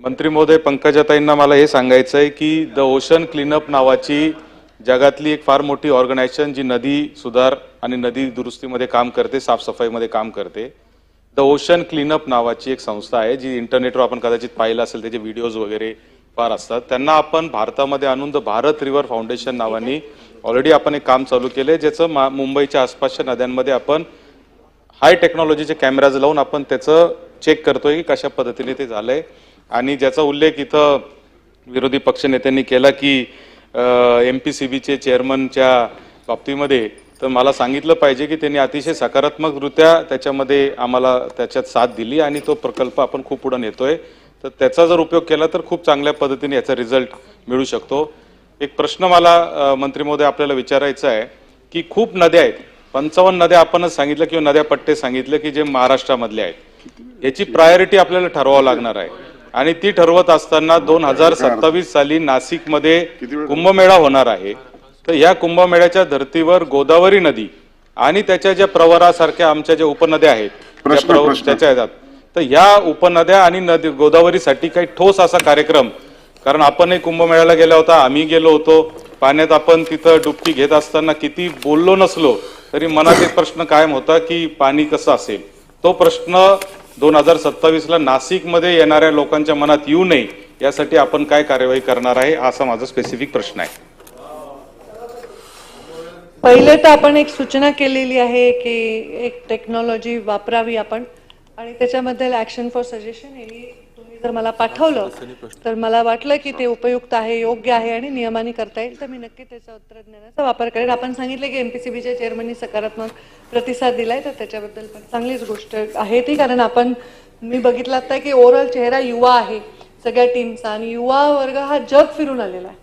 मंत्री महोदय पंकजाताईंना मला हे सांगायचं आहे की द ओशन क्लीनअप नावाची जगातली एक फार मोठी ऑर्गनायझेशन जी नदी सुधार आणि नदी दुरुस्तीमध्ये काम करते साफसफाईमध्ये काम करते द ओशन क्लीनअप नावाची एक संस्था आहे जी इंटरनेटवर आपण कदाचित पाहिलं असेल त्याचे व्हिडिओज वगैरे फार असतात. त्यांना आपण भारतामध्ये आणून द भारत रिव्हर फाउंडेशन नावाने ऑलरेडी आपण एक काम चालू केलंय ज्याचं मा- मुंबईच्या आसपासच्या नद्यांमध्ये आपण हाय टेक्नॉलॉजीचे कॅमेराज लावून आपण त्याचं चेक करतोय की कशा पद्धतीने ते झालंय. आणि ज्याचा उल्लेख इथं विरोधी पक्षनेत्यांनी केला की एम पी सी बीचे चेअरमनच्या बाबतीमध्ये तर मला सांगितलं पाहिजे की त्यांनी अतिशय सकारात्मकरित्या त्याच्यामध्ये आम्हाला त्याच्यात साथ दिली आणि तो प्रकल्प आपण खूप पुढे नेतोय. तर त्याचा जर उपयोग केला तर खूप चांगल्या पद्धतीने याचा रिझल्ट मिळू शकतो. एक प्रश्न मला मंत्री महोदय आपल्याला विचारायचा आहे की खूप नद्या आहेत. पंचावन्न नद्या आपणच सांगितलं किंवा नद्या पट्टे सांगितले की जे महाराष्ट्रामधले आहेत. याची प्रायोरिटी आपल्याला ठरवावं लागणार आहे. आणि ती ठरवत असताना दोन हजार सत्तावीस साली नाशिकमध्ये कुंभमेळा होणार आहे. तर या कुंभमेळ्याच्या धर्तीवर गोदावरी नदी आणि त्याच्या ज्या प्रवरासारख्या आमच्या ज्या उपनद्या आहेत. त्याच्या येतात तर या उपनद्या आणि नदी गोदावरीसाठी काही ठोस असा कार्यक्रम कारण आपणही कुंभमेळ्याला गेला होता आम्ही गेलो होतो. पाण्यात आपण तिथं डुबकी घेत असताना किती बोललो नसलो तरी मनात एक प्रश्न कायम होता की पाणी कसं असेल? तो प्रश्न दोन हजार सत्तावीस ला नाशिकमध्ये येणाऱ्या लोकांच्या मनात येऊ नये यासाठी आपण काय कार्यवाही करणार आहे असा माझा स्पेसिफिक प्रश्न आहे. पहिले तर आपण एक सूचना केलेली आहे की एक टेक्नॉलॉजी वापरावी आपण. आणि त्याच्याबद्दल ऍक्शन फॉर सजेशन हे जर मला पाठवलं तर मला वाटलं की ते उपयुक्त आहे योग्य आहे आणि नियमाने करता येईल. तर मी नक्की त्याचा तंत्रज्ञानाचा वापर करेन. आपण सांगितलं की एमपीसीबीच्या चेअरमननी सकारात्मक प्रतिसाद दिलाय तर त्याच्याबद्दल पण चांगलीच गोष्ट आहे ती. कारण आपण मी बघितलं आता की ओव्हरऑल चेहरा युवा आहे सगळ्या टीमचा आणि युवा वर्ग हा जग फिरून आलेला आहे.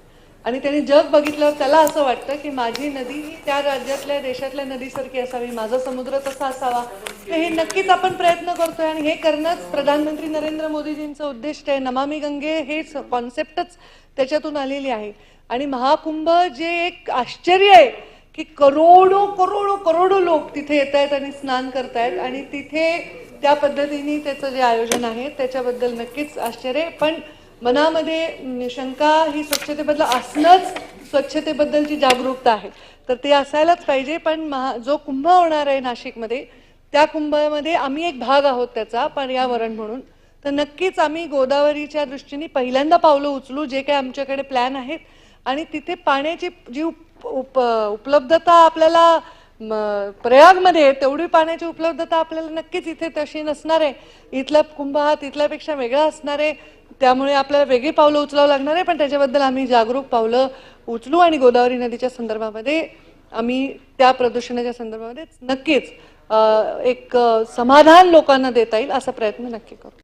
आणि त्यांनी जग बघितल्यावर त्याला असं वाटतं की माझी नदी ही त्या राज्यातल्या देशातल्या नदीसारखी असावी माझा समुद्र तसा असावा. हे नक्कीच आपण प्रयत्न करतोय आणि हे करणंच प्रधानमंत्री नरेंद्र मोदीजींचं उद्दिष्ट आहे. नमामी गंगे हे कॉन्सेप्टच त्याच्यातून आलेली आहे. आणि महाकुंभ जे एक आश्चर्य आहे की करोडो करोडो करोडो लोक तिथे येत आहेत आणि स्नान करतायत आणि तिथे त्या पद्धतीने त्याचं जे आयोजन आहे त्याच्याबद्दल नक्कीच आश्चर्य पण मनामध्ये शंका ही स्वच्छतेबद्दल असणंच स्वच्छतेबद्दलची जागरूकता आहे. तर ते असायलाच पाहिजे. पण महा जो कुंभ होणार आहे नाशिकमध्ये त्या कुंभामध्ये आम्ही एक भाग आहोत त्याचा पर्यावरण म्हणून. तर नक्कीच आम्ही गोदावरीच्या दृष्टीने पहिल्यांदा पावलं उचलू जे काही आमच्याकडे प्लॅन आहेत. आणि तिथे पाण्याची जी उप उप उपलब्धता आपल्याला म, प्रयागमध्ये तेवढी पाण्याची उपलब्धता आपल्याला नक्कीच इथे तशी नसणार आहे. इथला कुंभ हा तिथल्यापेक्षा वेगळा असणार आहे. त्यामुळे आपल्याला वेगळी पावलं उचलावं लागणार आहे. पण त्याच्याबद्दल आम्ही जागरूक पावलं उचलू आणि गोदावरी नदीच्या संदर्भामध्ये आम्ही त्या प्रदूषणाच्या संदर्भामध्ये नक्कीच एक समाधान लोकांना देता येईल असा प्रयत्न नक्की करू.